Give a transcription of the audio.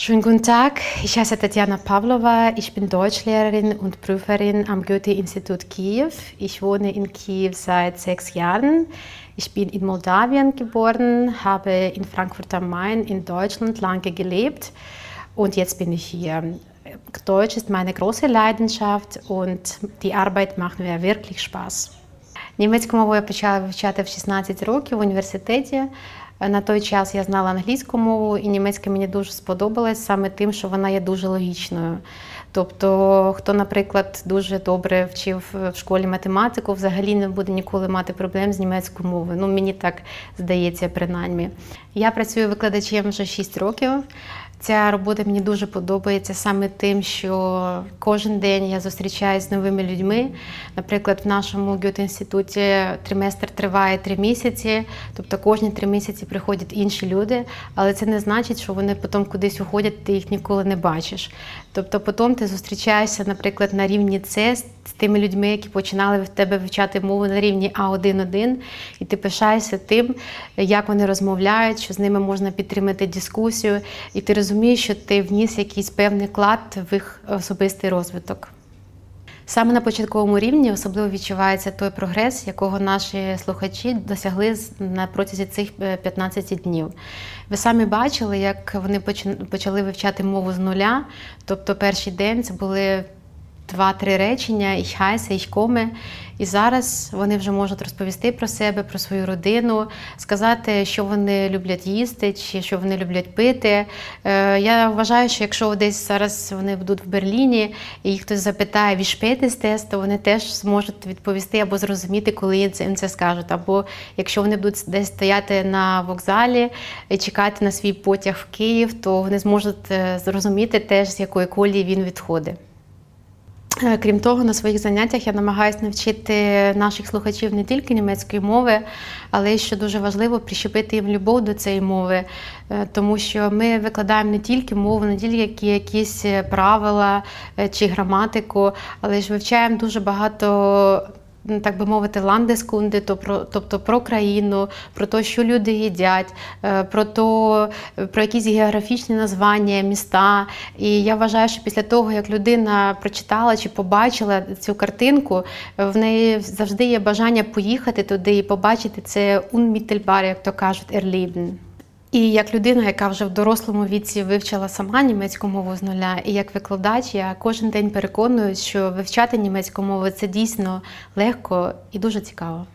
Schönen guten Tag, ich heiße Tatjana Pavlova, ich bin Deutschlehrerin und Prüferin am Goethe-Institut Kiew. Ich wohne in Kiew seit sechs Jahren. Ich bin in Moldawien geboren, habe in Frankfurt am Main in Deutschland lange gelebt und jetzt bin ich hier. Deutsch ist meine große Leidenschaft und die Arbeit macht mir wirklich Spaß. Німецьку мову я почала вивчати в 16 років в університеті. На той час я знала англійську мову, і німецька мені дуже сподобалась саме тим, що вона є дуже логічною. Тобто, хто, наприклад, дуже добре вчив в школі математику, взагалі не буде ніколи мати проблем з німецькою мовою. Ну, мені так здається, принаймні. Я працюю викладачем вже 6 років. Ця робота мені дуже подобається саме тим, що кожен день я зустрічаюся з новими людьми. Наприклад, в нашому гьот-інституті триместр триває три місяці, тобто кожні три місяці приходять інші люди, але це не значить, що вони потім кудись уходять, ти їх ніколи не бачиш. Тобто, потім ти зустрічаєшся, наприклад, на рівні з тими людьми, які починали в тебе вивчати мову на рівні А1-1, і ти пишаєшся тим, як вони розмовляють, що з ними можна підтримати дискусію, і ти розумієш, що ти вніс якийсь певний клад в їх особистий розвиток. Саме на початковому рівні особливо відчувається той прогрес, якого наші слухачі досягли на протязі цих 15 днів. Ви самі бачили, як вони почали вивчати мову з нуля. Тобто, перший день це були два-три речення, ich heiße, ich komme. І зараз вони вже можуть розповісти про себе, про свою родину, сказати, що вони люблять їсти, чи що вони люблять пити. Я вважаю, що якщо десь зараз вони будуть в Берліні, і їх хтось запитає вішпетистес, то вони теж зможуть відповісти або зрозуміти, коли їм це скажуть. Або якщо вони будуть десь стояти на вокзалі і чекати на свій потяг в Київ, то вони зможуть зрозуміти теж, з якої колії він відходить. Крім того, на своїх заняттях я намагаюся навчити наших слухачів не тільки німецької мови, але й що дуже важливо прищепити їм любов до цієї мови, тому що ми викладаємо не тільки мову, не тільки якісь правила чи граматику, але ж вивчаємо дуже багато так би мовити, ландескунди, тобто про країну, про те, що люди їдять, про то, про якісь географічні названня, міста. І я вважаю, що після того, як людина прочитала чи побачила цю картинку, в неї завжди є бажання поїхати туди і побачити це unmittelbar, як то кажуть, erleben. І як людина, яка вже в дорослому віці вивчила сама німецьку мову з нуля, і як викладач, я кожен день переконую, що вивчати німецьку мову це дійсно легко і дуже цікаво.